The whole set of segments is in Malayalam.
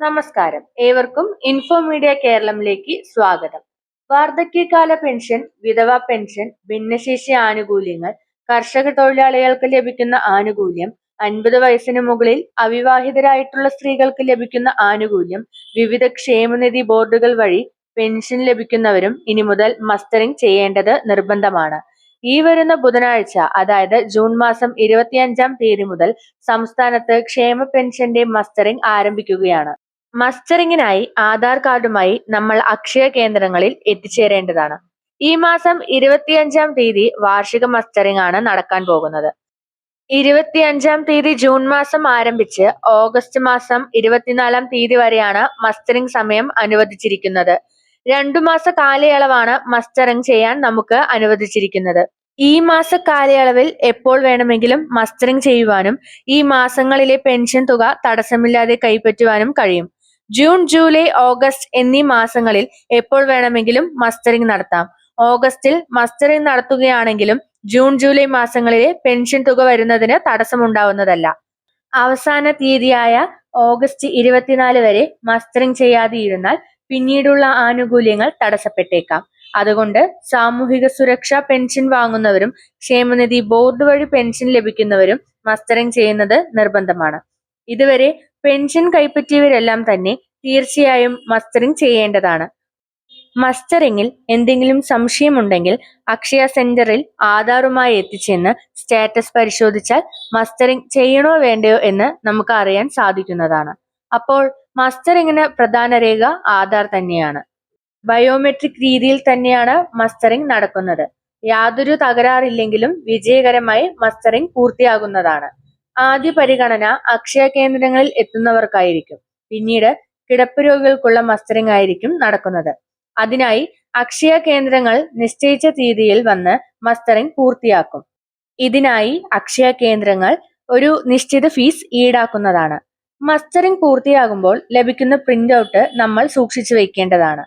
നമസ്കാരം. ഏവർക്കും ഇൻഫോ മീഡിയ കേരളത്തിലേക്ക് സ്വാഗതം. വാർദ്ധക്യകാല പെൻഷൻ വിധവ പെൻഷൻ ഭിന്നശേഷി ആനുകൂല്യങ്ങൾ കർഷക തൊഴിലാളികൾക്ക് ലഭിക്കുന്ന ആനുകൂല്യം അൻപത് വയസ്സിന് മുകളിൽ അവിവാഹിതരായിട്ടുള്ള സ്ത്രീകൾക്ക് ലഭിക്കുന്ന ആനുകൂല്യം വിവിധ ക്ഷേമനിധി ബോർഡുകൾ വഴി പെൻഷൻ ലഭിക്കുന്നവരും ഇനി മുതൽ മസ്റ്ററിംഗ് ചെയ്യേണ്ടത് നിർബന്ധമാണ്. ഈ വരുന്ന ബുധനാഴ്ച അതായത് ജൂൺ മാസം ഇരുപത്തിയഞ്ചാം തീയതി മുതൽ സംസ്ഥാനത്ത് ക്ഷേമ പെൻഷന്റെ മസ്റ്ററിംഗ് ആരംഭിക്കുകയാണ്. മസ്റ്ററിംഗിനായി ആധാർ കാർഡുമായി നമ്മൾ അക്ഷയ കേന്ദ്രങ്ങളിൽ എത്തിച്ചേരേണ്ടതാണ്. ഈ മാസം ഇരുപത്തിയഞ്ചാം തീയതി വാർഷിക മസ്റ്ററിംഗ് ആണ് നടക്കാൻ പോകുന്നത്. ഇരുപത്തിയഞ്ചാം തീയതി ജൂൺ മാസം ആരംഭിച്ച് ഓഗസ്റ്റ് മാസം ഇരുപത്തിനാലാം തീയതി വരെയാണ് മസ്റ്ററിംഗ് സമയം അനുവദിച്ചിരിക്കുന്നത്. രണ്ടു മാസ കാലയളവാണ് മസ്റ്ററിംഗ് ചെയ്യാൻ നമുക്ക് അനുവദിച്ചിരിക്കുന്നത്. ഈ മാസ കാലയളവിൽ എപ്പോൾ വേണമെങ്കിലും മസ്റ്ററിംഗ് ചെയ്യുവാനും ഈ മാസങ്ങളിലെ പെൻഷൻ തുക തടസ്സമില്ലാതെ കൈപ്പറ്റുവാനും കഴിയും. ജൂൺ ജൂലൈ ഓഗസ്റ്റ് എന്നീ മാസങ്ങളിൽ എപ്പോൾ വേണമെങ്കിലും മസ്റ്ററിംഗ് നടത്താം. ഓഗസ്റ്റിൽ മസ്റ്ററിംഗ് നടത്തുകയാണെങ്കിലും ജൂൺ ജൂലൈ മാസങ്ങളിലെ പെൻഷൻ തുക വരുന്നതിന് തടസ്സമുണ്ടാവുന്നതല്ല. അവസാന തീയതിയായ ഓഗസ്റ്റ് ഇരുപത്തിനാല് വരെ മസ്റ്ററിംഗ് ചെയ്യാതെയിരുന്നാൽ പിന്നീടുള്ള ആനുകൂല്യങ്ങൾ തടസ്സപ്പെട്ടേക്കാം. അതുകൊണ്ട് സാമൂഹിക സുരക്ഷാ പെൻഷൻ വാങ്ങുന്നവരും ക്ഷേമനിധി ബോർഡ് വഴി പെൻഷൻ ലഭിക്കുന്നവരും മസ്റ്ററിംഗ് ചെയ്യുന്നത് നിർബന്ധമാണ്. ഇതുവരെ പെൻഷൻ കൈപ്പറ്റിയവരെല്ലാം തന്നെ തീർച്ചയായും മസ്റ്ററിംഗ് ചെയ്യേണ്ടതാണ്. മസ്റ്ററിംഗിൽ എന്തെങ്കിലും സംശയമുണ്ടെങ്കിൽ അക്ഷയ സെന്ററിൽ ആധാറുമായി എത്തിച്ചെന്ന് സ്റ്റാറ്റസ് പരിശോധിച്ചാൽ മസ്റ്ററിംഗ് ചെയ്യണോ വേണ്ടയോ എന്ന് നമുക്ക് അറിയാൻ സാധിക്കുന്നതാണ്. അപ്പോൾ മസ്റ്ററിംഗിന് പ്രധാന രേഖ ആധാർ തന്നെയാണ്. ബയോമെട്രിക് രീതിയിൽ തന്നെയാണ് മസ്റ്ററിംഗ് നടക്കുന്നത്. യാതൊരു തകരാറില്ലെങ്കിലും വിജയകരമായി മസ്റ്ററിംഗ് പൂർത്തിയാകുന്നതാണ്. ആദ്യ പരിഗണന അക്ഷയ കേന്ദ്രങ്ങളിൽ എത്തുന്നവർക്കായിരിക്കും. പിന്നീട് കിടപ്പ് രോഗികൾക്കുള്ള മസ്റ്ററിംഗ് ആയിരിക്കും നടക്കുന്നത്. അതിനായി അക്ഷയ കേന്ദ്രങ്ങൾ നിശ്ചയിച്ച തീയതിയിൽ വന്ന് മസ്റ്ററിംഗ് പൂർത്തിയാക്കും. ഇതിനായി അക്ഷയ കേന്ദ്രങ്ങൾ ഒരു നിശ്ചിത ഫീസ് ഈടാക്കുന്നതാണ്. മസ്റ്ററിംഗ് പൂർത്തിയാകുമ്പോൾ ലഭിക്കുന്ന പ്രിന്റ് ഔട്ട് നമ്മൾ സൂക്ഷിച്ചു വയ്ക്കേണ്ടതാണ്.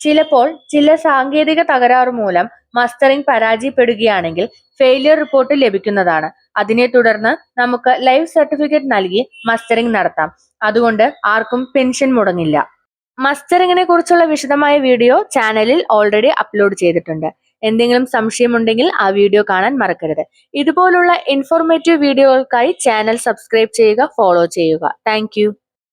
ചിലപ്പോൾ ചില സാങ്കേതിക തകരാറ് മൂലം മസ്റ്ററിംഗ് പരാജയപ്പെടുകയാണെങ്കിൽ ഫെയിലിയർ റിപ്പോർട്ട് ലഭിക്കുന്നതാണ്. അതിനെ തുടർന്ന് നമുക്ക് ലൈഫ് സർട്ടിഫിക്കറ്റ് നൽകി മസ്റ്ററിംഗ് നടത്താം. അതുകൊണ്ട് ആർക്കും പെൻഷൻ മുടങ്ങില്ല. മസ്റ്ററിങ്ങിനെ കുറിച്ചുള്ള വിശദമായ വീഡിയോ ചാനലിൽ ഓൾറെഡി അപ്ലോഡ് ചെയ്തിട്ടുണ്ട്. എന്തെങ്കിലും സംശയമുണ്ടെങ്കിൽ ആ വീഡിയോ കാണാൻ മറക്കരുത്. ഇതുപോലുള്ള ഇൻഫോർമേറ്റീവ് വീഡിയോകൾക്കായി ചാനൽ സബ്സ്ക്രൈബ് ചെയ്യുക ഫോളോ ചെയ്യുക. താങ്ക്